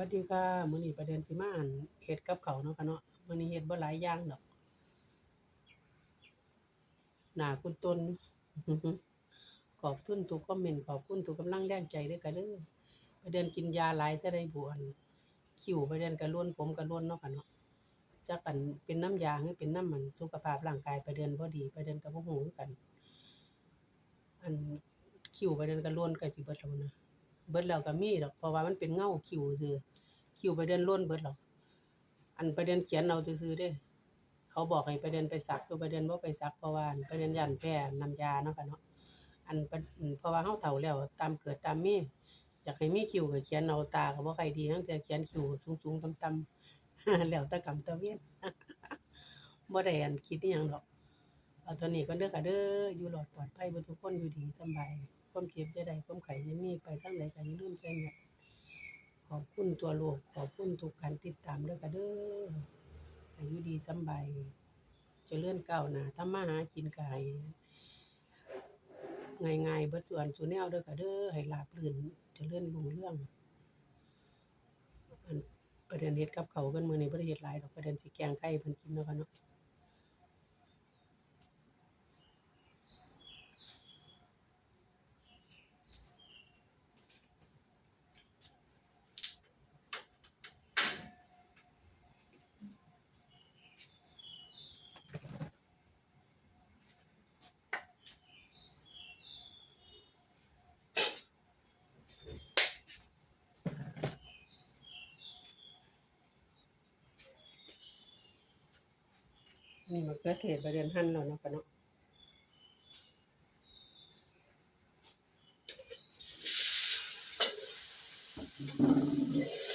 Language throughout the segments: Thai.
วัสดีค่ะมื้อนี้ประเด็นสิมาอั่นเฮ็ดกับเขาเนาะค่ะเนาะมื้อนี้เฮ็ดบ่หลายอย่างดอกหน้าคุณตนขอบคุณทุกคอมเมนต์ขอบคุณทุกกำลังแรงใจด้อค่ะเด้อประเด็นกินยาหลายจะได้บวนคิวประเด็นก็ร่วนผมก็ร่วนเนาะค่ะเนาะจักอันเป็นน้ำยาหรือเป็นน้ำมันสุขภาพร่างกายประเด็นบ่ดีประเด็นก็บ่ฮู้กัน อันคิวประเด็นก็ร่วนก็สิเบิดแล้วนะ เบิดแล้วก็มีดอกเพราะว่ามันเป็นเงาคิวซื่อคิวไปเดินล้นเบิดหรอกอันไปเด็นเขียนเอาซื่อเด้ เขาบอกให้ปเด็นไปสักตัวปเด็นบ่าไปสักเพราะว่าอันปเด็นย่านแพ้น้ำยาเนาะค่ะเนาะอันปเพราะว่าเฮาเฒ่าแล้วตามเกิดตามมีอยากให้มีคิวก็เขียนเอาตาก็บ่ค่อยดีทั้งแต่เขียนคิวสูงๆต่ำๆแล้วต่กรรมต่เวรบ่ได้อันคิดอิหยังดอกเอาตัวนี้ก่อนเด้อค่ะเด้ออยู่รอดปลอดภัยบ่ทุกคนอยู่ดีสบาย ความเจ็บจะได้ความไข้จะมีไปทางใดก็อย่าลืมใส่หมวกขอบคุณตัวโลก ขอบคุณทุกการติดตามเด้อค่ะเด้ออายุดีสำบายเจริญก้าวหน้าทำมาหากินกายง่ายๆเบิดส่วนส่วนแนวเด้อค่ะเด้อให้ราบรื่นจะเจริญรุ่งเรื่องประเด็นเฮ็ดกับเขากันมื้อนี้บ่ได้เฮ็ดหลายดอกประเด็นสิแกงไก่เพิ่นกินเนาะค่ะเนาะ นี่มะเขือเทศประเด็นหั่นแล้วเนาะค่ะเนาะอัน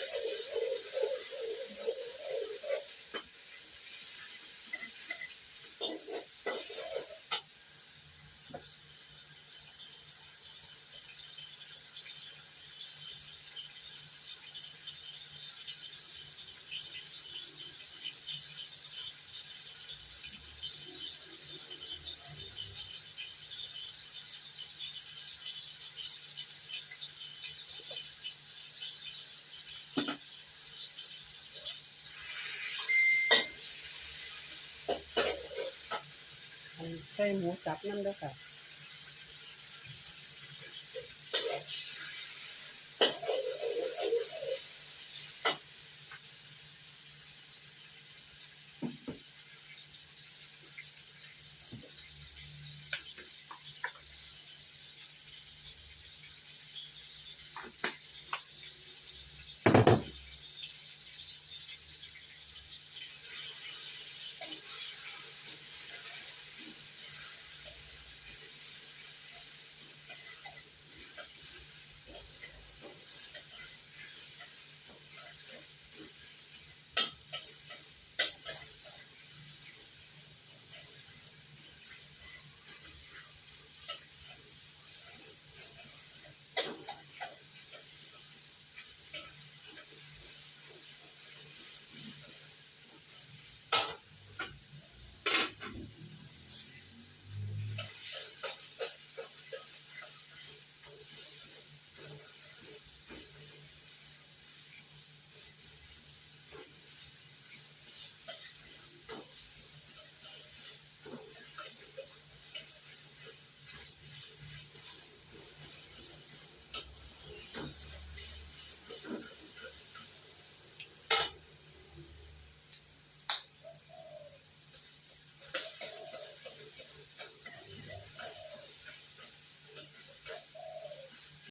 ใส่หมูสับนำเด้อค่ะ